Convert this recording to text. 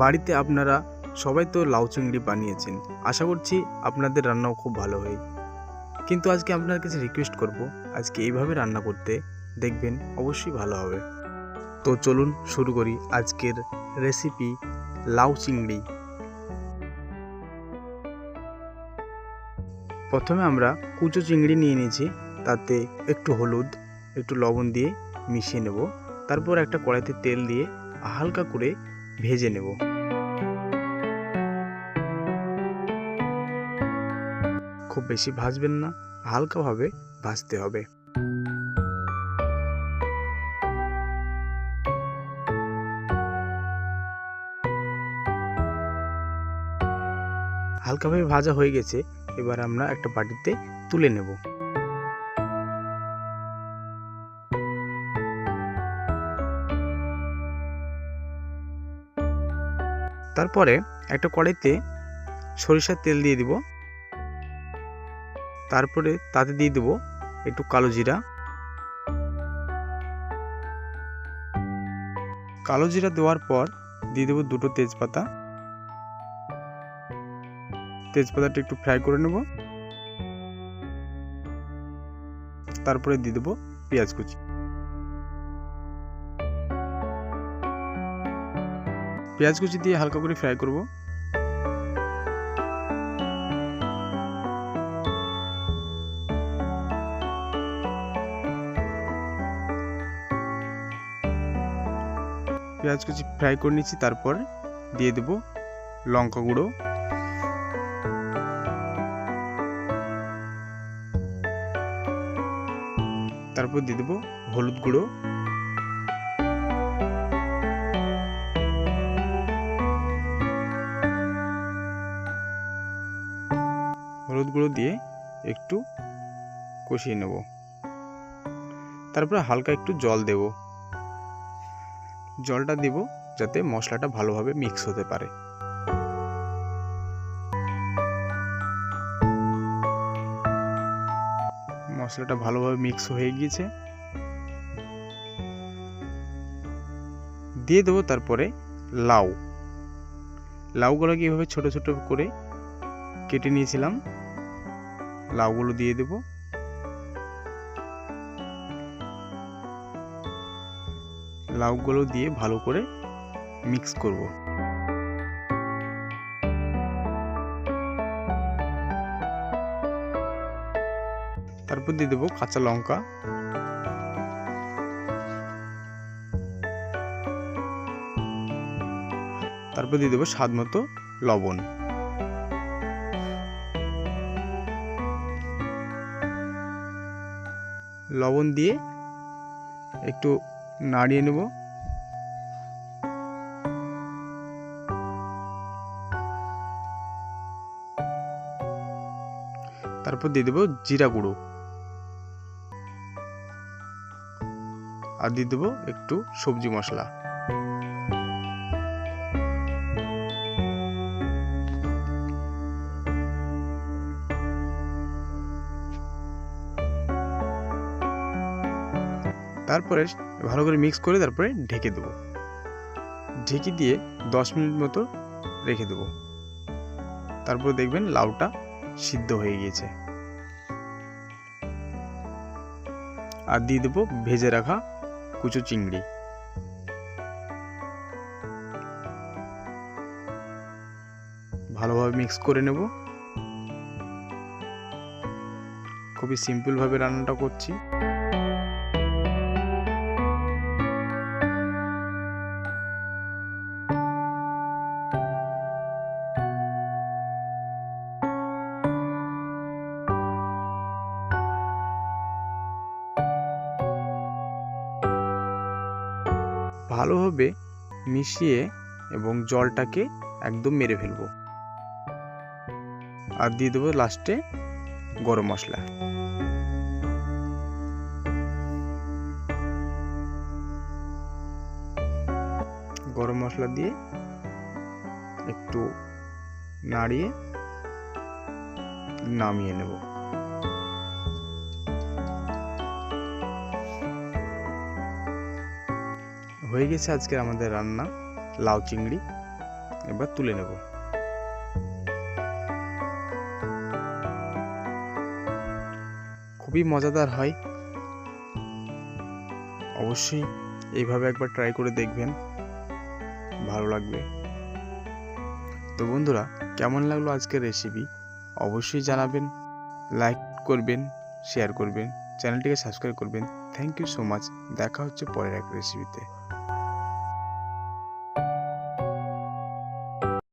বাড়িতে আপনারা সবাই তো লাউ চিংড়ি বানিয়েছেন। আশা করছি আপনাদের রান্নাও খুব ভালো হয়। কিন্তু আজকে আপনার কাছে রিকোয়েস্ট করব, আজকে এইভাবে রান্না করতে। দেখবেন অবশ্যই ভালো হবে। তো চলুন শুরু করি আজকের রেসিপি লাউ চিংড়ি। প্রথমে আমরা কুচো চিংড়ি নিয়ে নিয়েছি। তাতে একটু হলুদ, একটু লবণ দিয়ে মিশিয়ে নেব। তারপর একটা কড়াইতে তেল দিয়ে হালকা করে ভেজে নেব। খুব বেশি ভাজবেন না, হালকাভাবে ভাজতে হবে। হালকাভাবে ভাজা হয়ে গেছে, এবার আমরা একটা বাটিতে তুলে নেব। তারপরে একটা কড়াইতে সরিষার তেল দিয়ে দিব। তারপরে তাতে দিয়ে দেবো একটু কালো জিরা। কালো জিরা দেওয়ার পর দিয়ে দেবো দুটো তেজপাতা। তেজপাতাটা একটু ফ্রাই করে নেব। তারপরে দিয়ে দেবো পেঁয়াজ কুচি। পেঁয়াজ কুচি দিয়ে হালকা করে ফ্রাই করব। পেঁয়াজ কুচি ফ্রাই করে নিচ্ছি, তারপর দিয়ে দেব লঙ্কা গুঁড়ো। তারপর দিয়ে দেবো হলুদ গুঁড়ো। হলুদ গুঁড়ো দিয়ে একটু কষিয়ে নেব। তারপরে হালকা একটু জল দেব। জলটা দেব যাতে মশলাটা ভালোভাবে মিক্স হতে পারে। মশলাটা ভালোভাবে মিক্স হয়ে গিয়েছে। দিয়ে দেবো তারপরে লাউ। লাউগুলোকে এভাবে ছোট ছোট করে কেটে নিয়েছিলাম, লাউগুলো দিয়ে দেব। লাউগুলো দিয়ে ভালো করে মিক্স করব। তারপর দিয়ে দেবো কাঁচা লঙ্কা। তারপর দিয়ে দেবো স্বাদ মতো লবণ। লবণ দিয়ে একটু নাড়িয়ে নেব। তারপর দিয়ে দেবো জিরা গুঁড়ো। আর দিয়ে দেবো একটু সবজি মশলা। তারপরে ভালো করে মিক্স করে তারপরে ঢেকে দেবো। ঢেকে দিয়ে দশ মিনিট মতো রেখে দেবো। তারপর দেখবেন লাউটা সিদ্ধ হয়ে গিয়েছে। আর দিয়ে দেবো ভেজে রাখা কুচো চিংড়ি। ভালোভাবে মিক্স করে নেব। খুবই সিম্পলভাবে রান্নাটা করছি। ভালোভাবে মিশিয়ে এবং জলটাকে একদম মেরে ফেলব। আর দিয়ে দেবো লাস্টে গরম মশলা। গরম মশলা দিয়ে একটু নাড়িয়ে নামিয়ে নেব। হয়ে গেছে আজকে আমাদের রান্না, লাউ চিংড়ি। এবার তুলে নেব। খুবই মজাদার হয়। অবশ্যই এইভাবে একবার ট্রাই করে দেখবেন। ভালো লাগবে। তো বন্ধুরা, কেমন লাগল আজকের রেসিপি অবশ্যই জানাবেন লাইক করবেন শেয়ার করবেন চ্যানেলটিকে সাবস্ক্রাইব করবেন। থ্যাংক ইউ সো মাচ দেখা হচ্ছে পরের এক রেসিপিতে